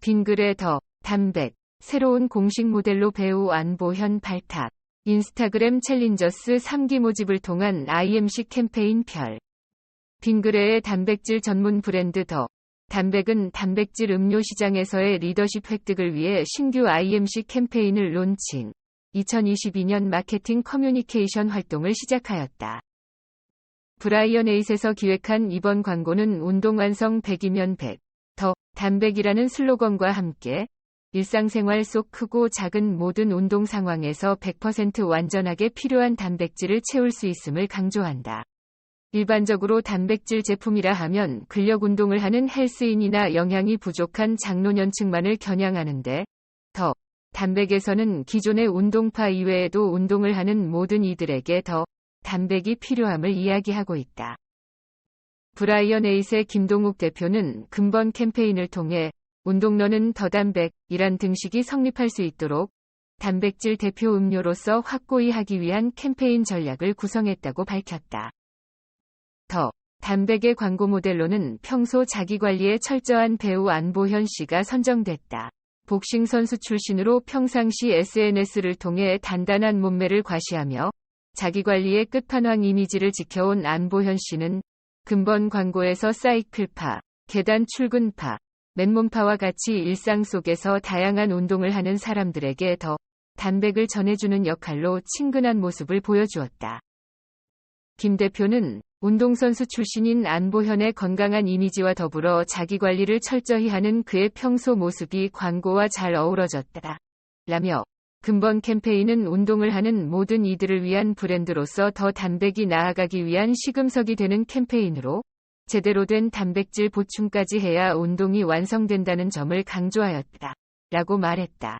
빙글의 더, 담백, 새로운 공식 모델로 배우 안보현 발탁, 인스타그램 챌린저스 3기 모집을 통한 IMC 캠페인 별. 빙그레의 단백질 전문 브랜드 더, 담백은 단백질 음료 시장에서의 리더십 획득을 위해 신규 IMC 캠페인을 론칭. 2022년 마케팅 커뮤니케이션 활동을 시작하였다. 브라이언 에잇에서 기획한 이번 광고는 운동 완성 100이면 100, 더, 단백이라는 슬로건과 함께 일상생활 속 크고 작은 모든 운동 상황에서 100% 완전하게 필요한 단백질을 채울 수 있음을 강조한다. 일반적으로 단백질 제품이라 하면 근력 운동을 하는 헬스인이나 영양이 부족한 장노년층만을 겨냥하는데, 더, 단백에서는 기존의 운동파 이외에도 운동을 하는 모든 이들에게 더, 단백이 필요함을 이야기하고 있다. 브라이언 에잇의 김동욱 대표는 근본 캠페인을 통해 운동러는 더 단백이란 등식이 성립할 수 있도록 단백질 대표 음료로서 확고히 하기 위한 캠페인 전략을 구성했다고 밝혔다. 더 단백의 광고 모델로는 평소 자기관리에 철저한 배우 안보현 씨가 선정됐다. 복싱 선수 출신으로 평상시 SNS를 통해 단단한 몸매를 과시하며 자기관리의 끝판왕 이미지를 지켜온 안보현 씨는 근본 광고에서 사이클파, 계단 출근파, 맨몸파와 같이 일상 속에서 다양한 운동을 하는 사람들에게 더 단백을 전해주는 역할로 친근한 모습을 보여주었다. 김 대표는 운동선수 출신인 안보현의 건강한 이미지와 더불어 자기관리를 철저히 하는 그의 평소 모습이 광고와 잘 어우러졌다. 라며 근본 캠페인은 운동을 하는 모든 이들을 위한 브랜드로서 더 단백이 나아가기 위한 시금석이 되는 캠페인으로 제대로 된 단백질 보충까지 해야 운동이 완성된다는 점을 강조하였다. 라고 말했다.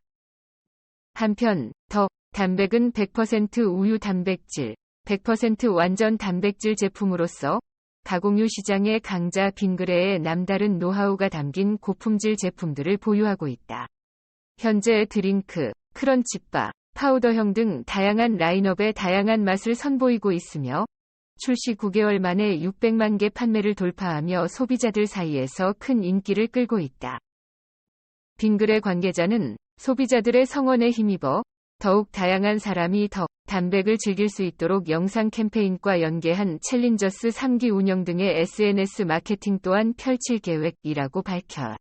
한편, 더 단백은 100% 우유 단백질, 100% 완전 단백질 제품으로서 가공유 시장의 강자 빙그레의 남다른 노하우가 담긴 고품질 제품들을 보유하고 있다. 현재 드링크, 크런치바, 파우더형 등 다양한 라인업의 다양한 맛을 선보이고 있으며 출시 9개월 만에 600만 개 판매를 돌파하며 소비자들 사이에서 큰 인기를 끌고 있다. 빙글의 관계자는 소비자들의 성원에 힘입어 더욱 다양한 사람이 더 단백을 즐길 수 있도록 영상 캠페인과 연계한 챌린저스 3기 운영 등의 SNS 마케팅 또한 펼칠 계획이라고 밝혀